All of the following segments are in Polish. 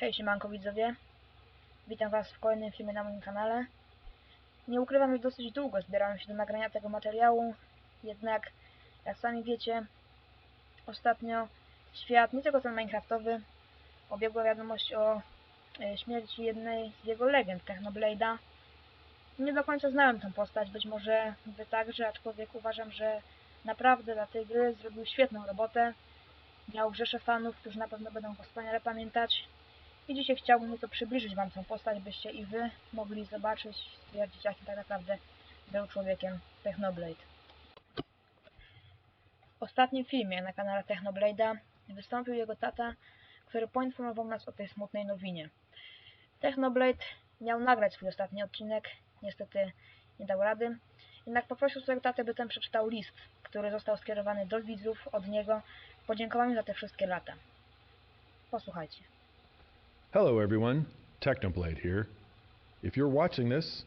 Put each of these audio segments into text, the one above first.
Hej, siemanko widzowie. Witam was w kolejnym filmie na moim kanale. Nie ukrywam, że dosyć długo zbierałem się do nagrania tego materiału, jednak, jak sami wiecie, ostatnio świat, nie tylko ten Minecraftowy, obiegła wiadomość o e, śmierci jednej z jego legend, Technoblade'a. Nie do końca znałem tę postać, być może wy także, aczkolwiek uważam, że naprawdę dla tej gry zrobił świetną robotę. Miał rzeszę fanów, którzy na pewno będą go wspaniale pamiętać. I dzisiaj chciałbym nieco przybliżyć Wam tę postać, byście i Wy mogli zobaczyć, stwierdzić, tak naprawdę był człowiekiem Technoblade. W ostatnim filmie na kanale Technoblade'a wystąpił jego tata, który poinformował nas o tej smutnej nowinie. Technoblade miał nagrać swój ostatni odcinek, niestety nie dał rady, jednak poprosił swojego tatę, by ten przeczytał list, który został skierowany do widzów od niego podziękowaniu za te wszystkie lata. Posłuchajcie. Hello, everyone. Technoblade here. If you're watching this,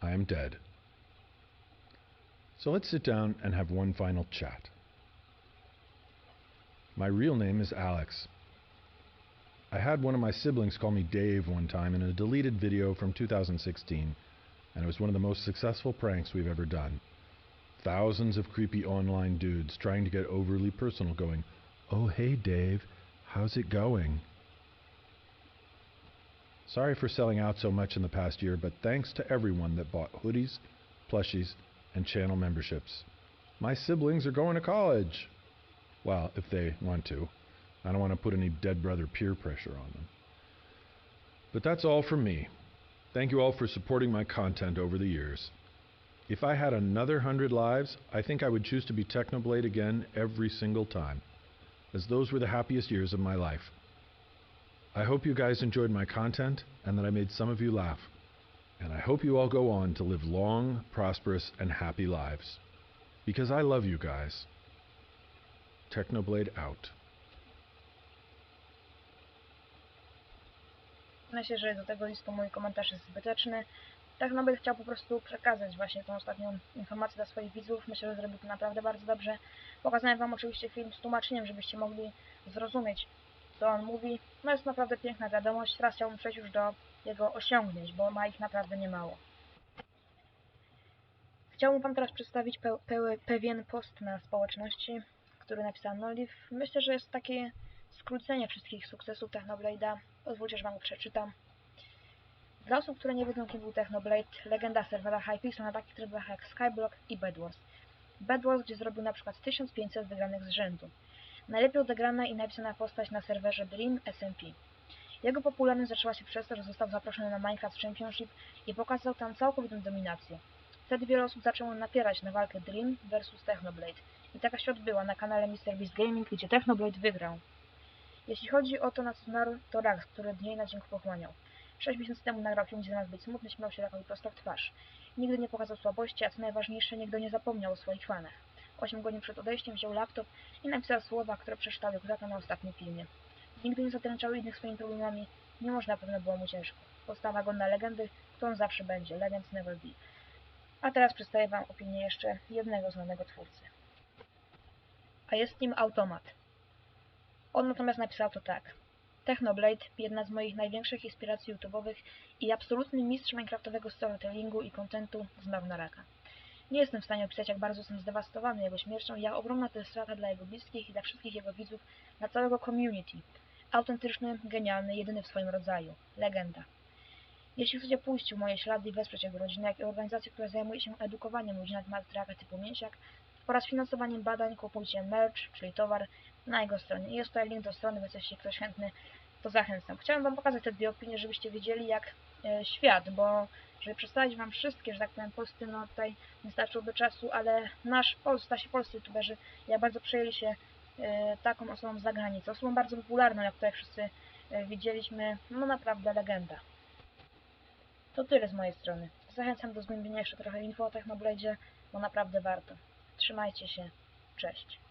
I am dead. So let's sit down and have one final chat. My real name is Alex. I had one of my siblings call me Dave one time in a deleted video from 2016, and it was one of the most successful pranks we've ever done. Thousands of creepy online dudes trying to get overly personal, going, Oh, hey, Dave, how's it going? Sorry for selling out so much in the past year, but thanks to everyone that bought hoodies, plushies, and channel memberships. My siblings are going to college. Well, if they want to. I don't want to put any dead brother peer pressure on them. But that's all from me. Thank you all for supporting my content over the years. If I had another hundred lives, I think I would choose to be Technoblade again every single time, as those were the happiest years of my life. I hope you guys enjoyed my content and that I made some of you laugh. And I hope you all go on to live long, prosperous, and happy lives. Because I love you guys. Technoblade out. Myślę, że do tego listu mój komentarz jest zbyteczny. Nobel chciał po prostu przekazać właśnie tą ostatnią informację dla swoich widzów. Myślę, że zrobił to naprawdę bardzo dobrze. Pokazałem Wam oczywiście film z tłumaczeniem, żebyście mogli zrozumieć, co on mówi. No jest naprawdę piękna wiadomość. Teraz chciałbym przejść już do jego osiągnięć, bo ma ich naprawdę niemało. Chciałbym Wam teraz przedstawić pe pe pewien post na społeczności, który napisał Noliv. Myślę, że jest takie skrócenie wszystkich sukcesów Technoblade'a. Pozwólcie, że Wam go przeczytam. Dla osób, które nie wiedzą, kim był Technoblade, legenda serwera Hypixel na takich trybach jak Skyblock i Bedwars. Bedwars, gdzie zrobił na przykład 1500 wygranych z rzędu. Najlepiej odegrana i napisana postać na serwerze Dream SMP. Jego popularność zaczęła się przez to, że został zaproszony na Minecraft Championship i pokazał tam całkowitą dominację. Wtedy wiele osób zaczęło napierać na walkę Dream vs Technoblade. I taka się odbyła na kanale MrBeast Gaming, gdzie Technoblade wygrał. Jeśli chodzi o to, na co zmarł, to Rax, który dnie na dzień pochłaniał. Sześć miesięcy temu nagrał film, gdzie zamiast być smutny, śmiał się rakowi prosto w twarz. Nigdy nie pokazał słabości, a co najważniejsze, nigdy nie zapomniał o swoich fanach. Osiem godzin przed odejściem wziął laptop i napisał słowa, które przeczytał jego tata na ostatnim filmie. Nigdy nie zadręczał innych swoimi problemami, mimo że na pewno było mu ciężko. Postawa go na legendy, którą zawsze będzie. Legends never be. A teraz przedstawię Wam opinię jeszcze jednego znanego twórcy. A jest nim Automat. On natomiast napisał to tak. Technoblade, jedna z moich największych inspiracji YouTube'owych i absolutny mistrz minecraftowego storytellingu i kontentu, zmarł na raka. Nie jestem w stanie opisać, jak bardzo jestem zdewastowany jego śmiercią, jak ogromna to jest strata dla jego bliskich i dla wszystkich jego widzów, dla całego community. Autentyczny, genialny, jedyny w swoim rodzaju. Legenda. Jeśli chcecie pójść w moje ślady i wesprzeć jego rodzinę, jak i organizację, która zajmuje się edukowaniem ludzi na temat traka typu mięsiak oraz finansowaniem badań, kupujcie merch, czyli towar, na jego stronie. Jest tutaj link do strony, więc jeśli ktoś chętny, to zachęcam. Chciałem Wam pokazać te dwie opinie, żebyście wiedzieli jak e, świat, bo żeby przedstawić Wam wszystkie, że tak powiem, posty, no tutaj nie starczyłoby czasu, ale nasz polscy, nasi polscy youtuberzy, jak bardzo przejęli się e, taką osobą z zagranicy. Osobą bardzo popularną, jak tutaj wszyscy e, widzieliśmy, no naprawdę legenda. To tyle z mojej strony. Zachęcam do zgłębienia jeszcze trochę info o Technoblade'zie, bo naprawdę warto. Trzymajcie się. Cześć.